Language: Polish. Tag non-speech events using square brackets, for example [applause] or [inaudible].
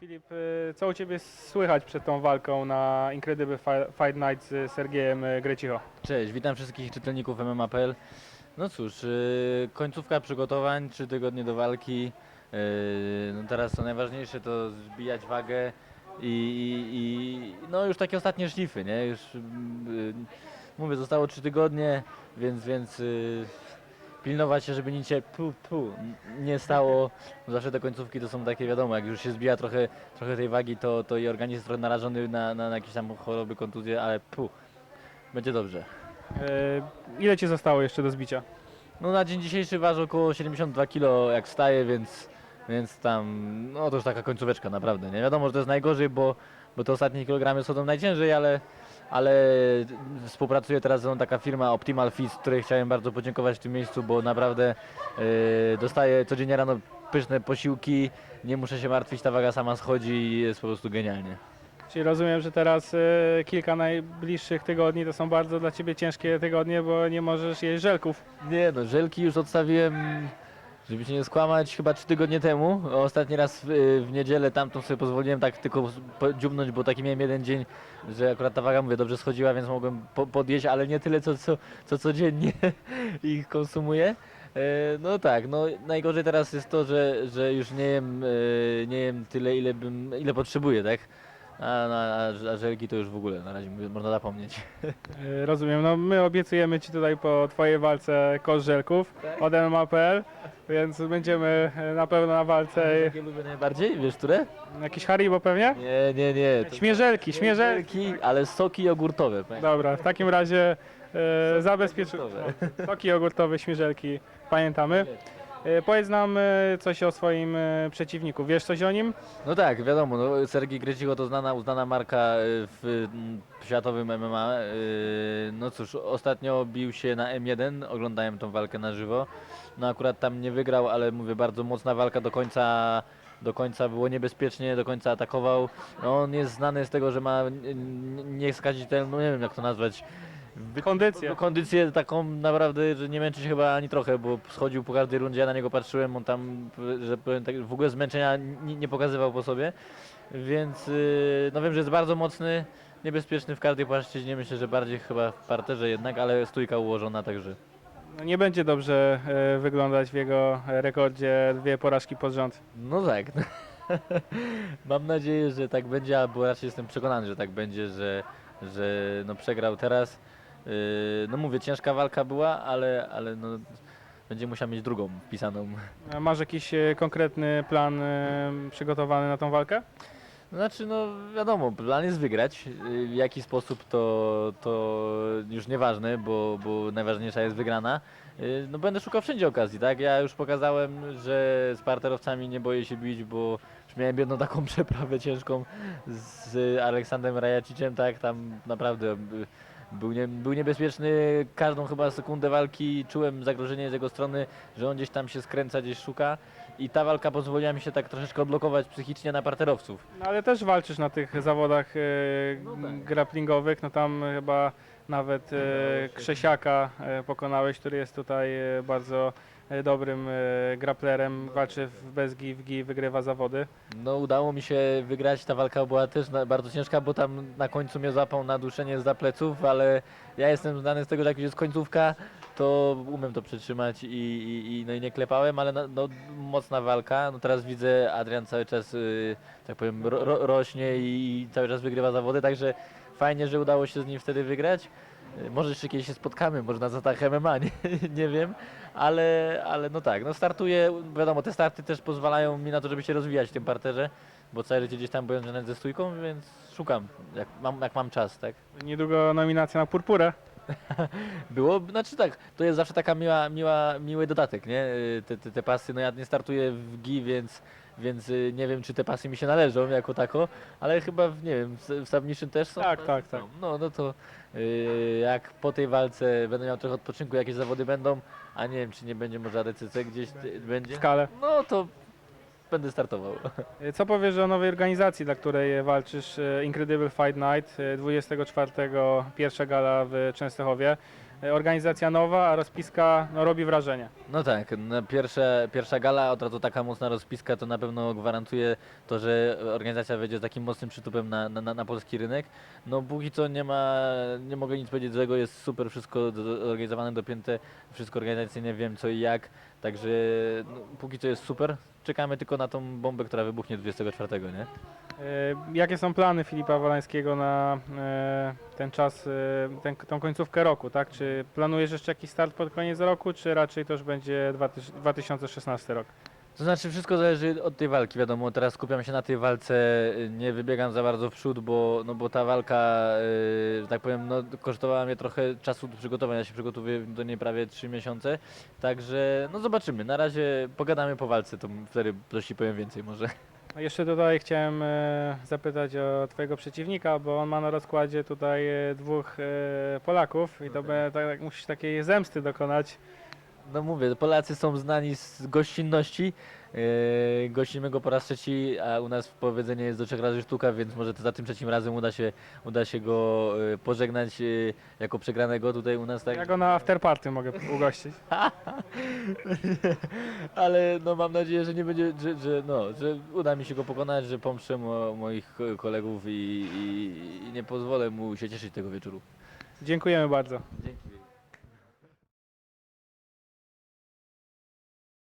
Filip, y, co u Ciebie słychać przed tą walką na Incredible Fi- Fight Night z Sergiejem y, Grecicho? Cześć, witam wszystkich czytelników MMA.pl. No cóż, yy, końcówka przygotowań, trzy tygodnie do walki. No teraz co najważniejsze to zbijać wagę i, i, i no już takie ostatnie szlify, nie? Już mówię, zostało trzy tygodnie, więc, więc pilnować się, żeby nic się pu, pu, nie stało. Zawsze te końcówki to są takie wiadomo, jak już się zbija trochę, trochę tej wagi, to, to i organizm jest trochę narażony na, na, na jakieś tam choroby, kontuzje, ale pu, będzie dobrze. Y, Ile Ci zostało jeszcze do zbicia? No na dzień dzisiejszy waży około 72 kg jak wstaje, więc, więc tam, no to już taka końcóweczka naprawdę, nie wiadomo, że to jest najgorzej, bo, bo te ostatnie kilogramy schodzą najciężej, ale, ale współpracuje teraz ze mną taka firma Optimal Fit, której chciałem bardzo podziękować w tym miejscu, bo naprawdę yy, dostaję codziennie rano pyszne posiłki, nie muszę się martwić, ta waga sama schodzi i jest po prostu genialnie. Czyli rozumiem, że teraz y, kilka najbliższych tygodni to są bardzo dla Ciebie ciężkie tygodnie, bo nie możesz jeść żelków. Nie no, żelki już odstawiłem, żeby się nie skłamać, chyba trzy tygodnie temu. Ostatni raz w, w niedzielę tamtą sobie pozwoliłem tak tylko po- dziubnąć, bo taki miałem jeden dzień, że akurat ta waga, mówię, dobrze schodziła, więc mogłem po, podjeść, ale nie tyle, co, co, co codziennie [laughs] ich konsumuję. E, No tak, no najgorzej teraz jest to, że, że już nie jem, e, nie jem tyle, ile, bym, ile potrzebuję, tak? A, a, a żelki to już w ogóle na razie można zapomnieć. Y, Rozumiem, no my obiecujemy Ci tutaj po Twojej walce kosz żelków od MMA.pl, więc będziemy y, na pewno na walce. Jakie lubię najbardziej, wiesz które? Jakieś Haribo pewnie? Nie, nie, nie. to- Śmierzelki, śmierzelki. Ale soki jogurtowe. Dobra, w takim razie e, zabezpieczymy. jogurtowe. [laughs] Soki jogurtowe, śmierzelki, pamiętamy. E, powiedz nam e, coś o swoim e, przeciwniku. Wiesz coś o nim? No tak, wiadomo, no, Sergii Grecicho to znana, uznana marka w światowym MMA. No cóż, ostatnio bił się na M1, oglądałem tą walkę na żywo. No akurat tam nie wygrał, ale mówię, bardzo mocna walka do końca. Do końca było niebezpiecznie, do końca atakował. No, on jest znany z tego, że ma n- n- nieskazitelną, nie wiem jak to nazwać, wy- Kondycję. Kondycję taką naprawdę, że nie męczy się chyba ani trochę, bo schodził po każdej rundzie, ja na niego patrzyłem, on tam, że powiem tak, w ogóle zmęczenia nie, nie pokazywał po sobie, więc yy, no wiem, że jest bardzo mocny, niebezpieczny w każdej płaszczyźnie, myślę, że bardziej chyba w parterze jednak, ale stójka ułożona, także No, nie będzie dobrze e, wyglądać w jego rekordzie dwie porażki pod rząd. no tak. [laughs] Mam nadzieję, że tak będzie, albo raczej jestem przekonany, że tak będzie, że, że no przegrał teraz. Yy, no mówię, ciężka walka była, ale, ale no, będzie musiał mieć drugą wpisaną. A Masz jakiś e, konkretny plan e, przygotowany na tą walkę? Znaczy, no wiadomo, plan jest wygrać. Y, W jaki sposób to, to już nieważne, bo, bo najważniejsza jest wygrana. Y, No będę szukał wszędzie okazji, tak? Ja już pokazałem, że z parterowcami nie boję się bić, bo już miałem jedną taką [laughs] przeprawę ciężką z Aleksandrem Rajaciciem, tak? Tam naprawdę y, był, nie, był niebezpieczny każdą chyba sekundę walki, czułem zagrożenie z jego strony, że on gdzieś tam się skręca, gdzieś szuka i ta walka pozwoliła mi się tak troszeczkę odblokować psychicznie na parterowców. No, ale też walczysz na tych zawodach e, No tak. grapplingowych. No tam chyba nawet e, Krzesiaka e, pokonałeś, który jest tutaj e, bardzo dobrym e, grapplerem. Walczy w bez gi, w gi, wygrywa zawody. No udało mi się wygrać, ta walka była też bardzo ciężka, bo tam na końcu mnie złapał na duszenie za pleców, ale ja jestem znany z tego, że jak już jest końcówka, to umiem to przytrzymać i, i, i, no i nie klepałem, ale no, mocna walka. No teraz widzę, Adrian cały czas, y, tak powiem, ro, ro, rośnie i cały czas wygrywa zawody, także fajnie, że udało się z nim wtedy wygrać. Y, Może jeszcze kiedyś się spotkamy, może na zatach MMA, [laughs] nie, nie wiem, ale, ale no tak, no startuję, wiadomo, te starty też pozwalają mi na to, żeby się rozwijać w tym parterze, bo całe życie gdzieś tam byłem ze stójką, więc szukam, jak mam, jak mam czas, tak. Niedługo nominacja na purpurę. [laughs] Było, znaczy tak, to jest zawsze taka miła, miła, miły dodatek, nie? Y, Te, te, te pasy, no ja nie startuję w GI, więc, więc y, nie wiem, czy te pasy mi się należą jako tako, ale chyba, w, nie wiem, w, w Submission też są? Tak, tak, tak. No, no to y, jak po tej walce będę miał trochę odpoczynku, jakieś zawody będą, a nie wiem, czy nie będzie może ADCC gdzieś będzie, Skalę. no to będę startował. E, Co powiesz o nowej organizacji, dla której e, walczysz? e, Incredible Fight Night, e, 24 pierwsza gala w Częstochowie. e, organizacja nowa, a rozpiska no, robi wrażenie. No tak, no pierwsza, pierwsza gala, od razu taka mocna rozpiska, to na pewno gwarantuje to, że organizacja wejdzie z takim mocnym przytupem na, na, na polski rynek. No póki co nie ma, nie mogę nic powiedzieć złego, jest super wszystko zorganizowane, dopięte, wszystko organizacyjnie wiem co i jak, także no, póki co jest super. Czekamy tylko na tą bombę, która wybuchnie 24, nie? E, Jakie są plany Filipa Wolańskiego na e, ten czas, e, ten, tą końcówkę roku, tak? Czy planujesz jeszcze jakiś start pod koniec roku, czy raczej to już będzie 2000 2016 rok? To znaczy wszystko zależy od tej walki, wiadomo, teraz skupiam się na tej walce, nie wybiegam za bardzo w przód, bo, no bo ta walka, y, że tak powiem, no, kosztowała mnie trochę czasu do przygotowania, ja się przygotowuję do niej prawie 3 miesiące, także no zobaczymy, na razie pogadamy po walce, to wtedy coś ci powiem więcej może. No jeszcze tutaj chciałem e, zapytać o Twojego przeciwnika, bo on ma na rozkładzie tutaj e, dwóch e, Polaków i to Okej. be, tak, musisz takiej zemsty dokonać. No mówię, Polacy są znani z gościnności, yy, gościmy go po raz trzeci, a u nas powiedzenie jest do trzech razy sztuka, więc może to za tym trzecim razem uda się, uda się go yy, pożegnać yy, jako przegranego tutaj u nas, tak? Ja go na afterparty mogę [laughs] ugościć. [laughs] Ale no mam nadzieję, że nie będzie, że, że, no, że uda mi się go pokonać, że pomszczę mo, moich ko- kolegów i, i, i nie pozwolę mu się cieszyć tego wieczoru. Dziękujemy bardzo. Dzięki.